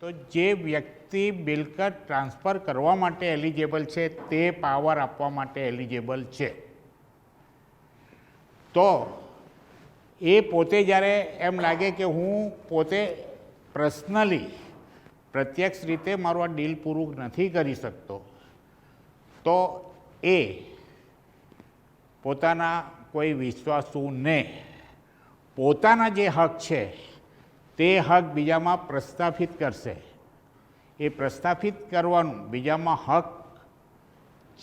તો જે વ્યક્તિ મિલકત ટ્રાન્સફર કરવા માટે એલિજેબલ છે, તે પાવર આપવા માટે એલિજેબલ છે. તો એ પોતે જ્યારે એમ લાગે કે હું પોતે પર્સનલી પ્રત્યક્ષ રીતે મારું આ ડીલ પૂરું નથી કરી શકતો, તો એ પોતાના કોઈ વિશ્વાસુને પોતાના જે હક છે તે હક બીજામાં પ્રસ્થાપિત કરશે. એ પ્રસ્થાપિત કરવાનું, બીજામાં હક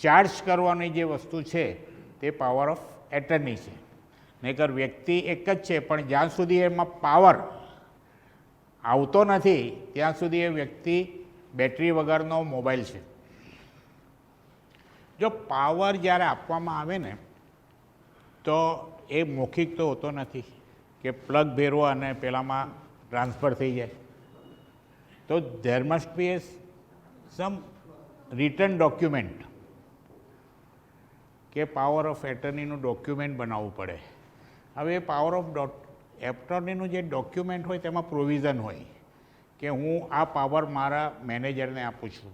ચાર્જ કરવાની જે વસ્તુ છે, તે પાવર ઓફ એટર્ની છે. નહીતર વ્યક્તિ એક જ છે, પણ જ્યાં સુધી એમાં પાવર આવતો નથી, ત્યાં સુધી એ વ્યક્તિ બેટરી વગરનો મોબાઈલ છે. જો પાવર જ્યારે આપવામાં આવે ને, તો એ મૌખિક તો હોતો નથી કે પ્લગ ભેરવો અને પેલામાં ટ્રાન્સફર થઈ જાય. તો there must be a some return document કે પાવર ઓફ એટર્નીનું ડોક્યુમેન્ટ બનાવવું પડે. હવે એ પાવર ઓફ ડોટ એટર્નીનું જે ડોક્યુમેન્ટ હોય તેમાં પ્રોવિઝન હોય કે હું આ પાવર મારા મેનેજરને આપું છું,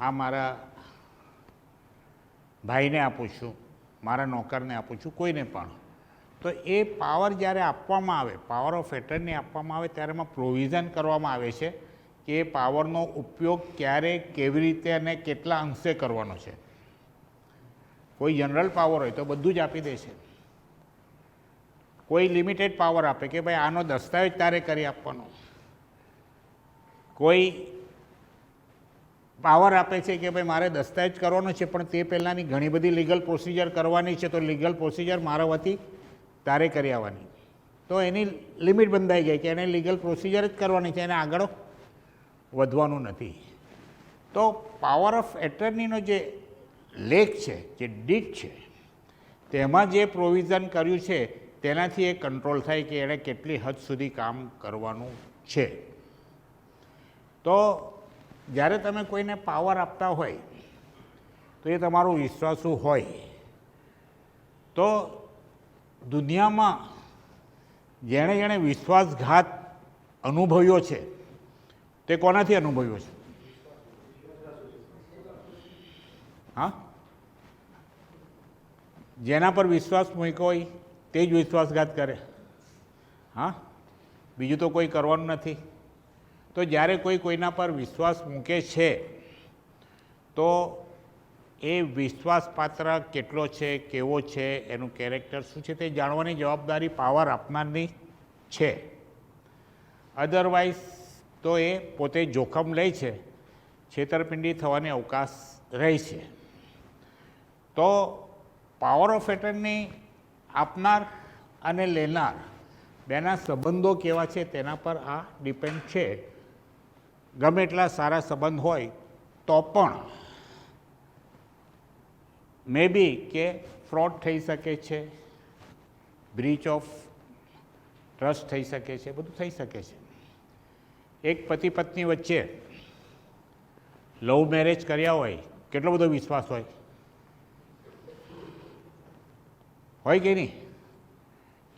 આ મારા ભાઈને આપું છું, મારા નોકરને આપું છું, કોઈને પણ. તો એ પાવર જ્યારે આપવામાં આવે, પાવર ઓફ એટર્ની આપવામાં આવે, ત્યારે એમાં પ્રોવિઝન કરવામાં આવે છે કે એ પાવરનો ઉપયોગ ક્યારે, કેવી રીતે અને કેટલા અંશે કરવાનો છે. કોઈ જનરલ પાવર હોય તો બધું જ આપી દે છે. કોઈ લિમિટેડ પાવર આપે કે ભાઈ આનો દસ્તાવેજ તારે કરી આપવાનો. કોઈ પાવર આપે છે કે ભાઈ મારે દસ્તાવેજ કરવાનો છે, પણ તે પહેલાંની ઘણી બધી લીગલ પ્રોસિજર કરવાની છે, તો લીગલ પ્રોસિજર મારા વતી તારે કરી આવવાની. તો એની લિમિટ બંધાઈ ગઈ કે એને લીગલ પ્રોસિજર જ કરવાની છે, એને આગળ વધવાનું નથી. તો પાવર ઓફ એટર્નીનો જે લેખ છે, જે ડીટ છે, તેમાં જે પ્રોવિઝન કર્યું છે, તેનાથી એ કંટ્રોલ થાય કે એણે કેટલી હદ સુધી કામ કરવાનું છે. તો જ્યારે તમે કોઈને પાવર આપતા હોય, તો એ તમારું વિશ્વાસુ હોય. તો દુનિયામાં જેણે જેણે વિશ્વાસઘાત અનુભવ્યો છે, તે કોનાથી અનુભવ્યો છે? હા? જેના પર વિશ્વાસ મૂક્યો હોય, તે જ વિશ્વાસઘાત કરે. હા? બીજું તો કોઈ કરવાનું નથી. તો જ્યારે કોઈ કોઈના પર વિશ્વાસ મૂકે છે, તો એ વિશ્વાસપાત્ર કેટલો છે, કેવો છે, એનું કેરેક્ટર શું છે તે જાણવાની જવાબદારી પાવર આપનારની છે. અધરવાઇઝ તો એ પોતે જોખમ લે છે, છેતરપિંડી થવાની અવકાશ રહે છે. તો પાવર ઓફ એટર્ની આપનાર અને લેનાર બેના સંબંધો કેવા છે તેના પર આ ડિપેન્ડ છે. ગમે એટલા સારા સંબંધ હોય તો પણ મે બી કે ફ્રોડ થઈ શકે છે બ્રીચ ઓફ ટ્રસ્ટ થઈ શકે છે, બધું થઈ શકે છે. એક પતિ પત્ની વચ્ચે લવ મેરેજ કર્યા હોય, કેટલો બધો વિશ્વાસ હોય? હોય કે નહીં?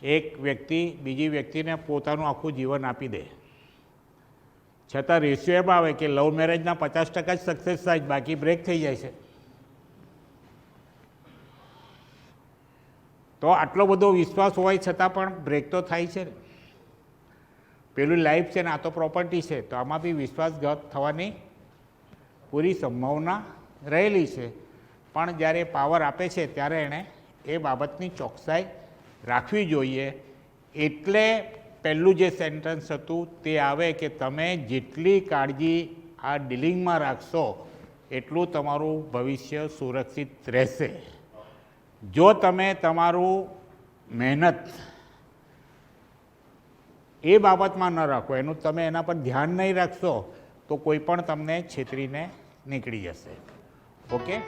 એક વ્યક્તિ બીજી વ્યક્તિને પોતાનું આખું જીવન આપી દે. છતાં રેશિયો એમ આવે કે લવ મેરેજના પચાસ ટકા જ સક્સેસ થાય, બાકી બ્રેક થઈ જાય છે. તો આટલો બધો વિશ્વાસ હોવા છતાં પણ બ્રેક તો થાય છે ને. પેલું લાઈફ છે ને, આ તો પ્રોપર્ટી છે, તો આમાં બી વિશ્વાસઘાત થવાની પૂરી સંભાવના રહેલી છે. પણ જ્યારે પાવર આપે છે, ત્યારે એણે એ બાબતની ચોકસાઈ રાખવી જોઈએ. એટલે પહેલું જે સેન્ટેન્સ હતું, તે આવે કે તમે જેટલી કાળજી આ ડીલિંગમાં રાખશો, એટલું તમારું ભવિષ્ય સુરક્ષિત રહેશે. જો તમે તમારું મહેનત એ બાબતમાં ન રાખો, એનું તમે એના પર ધ્યાન નહીં રાખશો, તો કોઈ પણ તમને છેતરીને નીકળી જશે. ઓકે?